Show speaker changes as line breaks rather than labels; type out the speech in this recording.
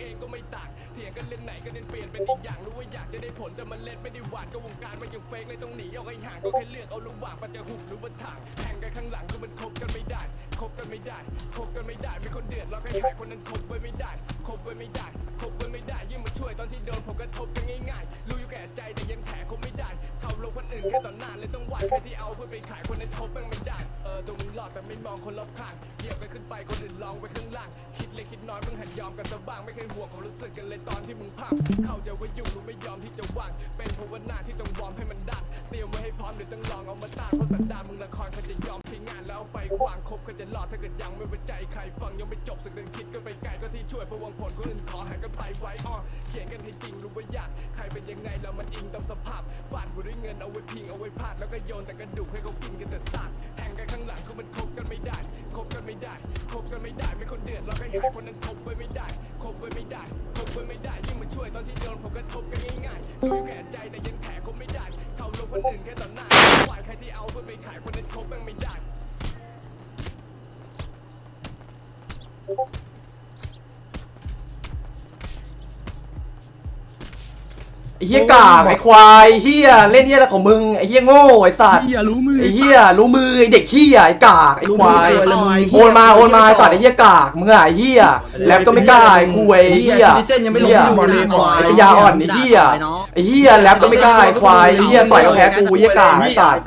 เองก็ไม่ต่างเถียงกันเล่นไหนก็เล่นเปลี่ยนเป็นอีกอย่างรู้ว่าอยากจะได้ผลแต่มันเล่นไม่ได้หวานก็วงการมันยังเฟกเลยต้องหนีออกให้ห่างก็แค่เลือกเอาระหว่างมันจะหุบหรือว่าถางแทงกันข้างหลังคือมันคบกันไม่ได้คบกันไม่ได้คบกันไม่ได้มีคนเดือดร้อนให้ขายคนนั้นคบไว้ไม่ได้คบไว้ไม่ได้คบไว้ไม่ได้ยิ่งมาช่วยตอนที่โดนผมกระทบกันง่ายๆรู้อยู่แก่ใจแต่ยังแถคบไม่ได้เขาลงคนอื่นแค่ต่อหน้าเลยต้องหวานใครที่เอาเพื่อไปขายคนนั้นคบแม่งไม่ได้ แต่ไม่มองคนรอบข้างเหยียบกันขึ้นไปคนอื่นลองไปข้างล่าง คิดเล็กคิดน้อยมึงหันยอมกันซะบ้าง ไม่เคยห่วงความรู้สึกกันเลยตอนที่มึงพังเข้าใจว่ายุ่งรู้ไม่ยอมที่จะว่าง เป็นเพราะว่าหน้าที่ต้องวอร์มให้มันดันเตรียมไว้ให้พร้อมเดี๋ยวต้องลองเอามาต้านเพราะสันดานมึงละครเขาจะ วาไปขวางคบก็จะรอดถ้าเกิดยังไม่ไว้ใจใครฟังยังไม่จบสักเดินคิดกันไปไกลก็ที่ช่วยประวังผลคนอื่นขอหันกันไปไว้อ้อเขียนกันให้จริงรู้ว่ายากใครเป็นยังไงแล้วมันอิงตามสภาพฟาดบุด้วยเงินเอาไว้พิงเอาไว้พาดแล้วก็โยนแต่กระดูกให้เขากินกันแต่ซากแทงกันข้างหลังคือมันคบกันไม่ได้คบกันไม่ได้คบกันไม่ได้ไม่คนเดือดเร้อนให้หายคนนั้นคบไว้ไม่ได้คบไว้ไม่ได้คบไว้ไม่ได้ยิ่งมาช่วยตอนที่โดนผมกระทบกันง่ายๆรู้อยู่แก่ใจแต่ยังแถคบไม่ได้เขาลงคนอื่นแค่ต่อหน้าหวานใครที่เอาเพื่อไปขายคนนั้นคบแม่งไม่ได้
ไอ้เฮียกากไอ้ควายเฮียเล่นเฮียอะไรของมึงไอ้เฮียโง่ไอ้สัตว์
เฮียรู้มือ
ไอ้เฮียรู้มือไอ้เด็กเฮียไอ้กากไอ้ควาย
รู้มือเลยมึง
โอนมาโอนมาไอ้สัตว์ไอ้เฮียกากมึงอะไอ้เฮียแล้วก็ไม่กล้าไอ้คุยไอ้เฮีย
เส้นยังไม่ลง
เฮีย
บอลเลยควาย
ไอ้ปัญญาอ่อนไอ้เฮียไอ้เฮียแล้วก็ไม่กล้าไอ้ควายไอ้เฮียต่อยก็แพ้กูไอ้เฮียกากไอ้สัตว์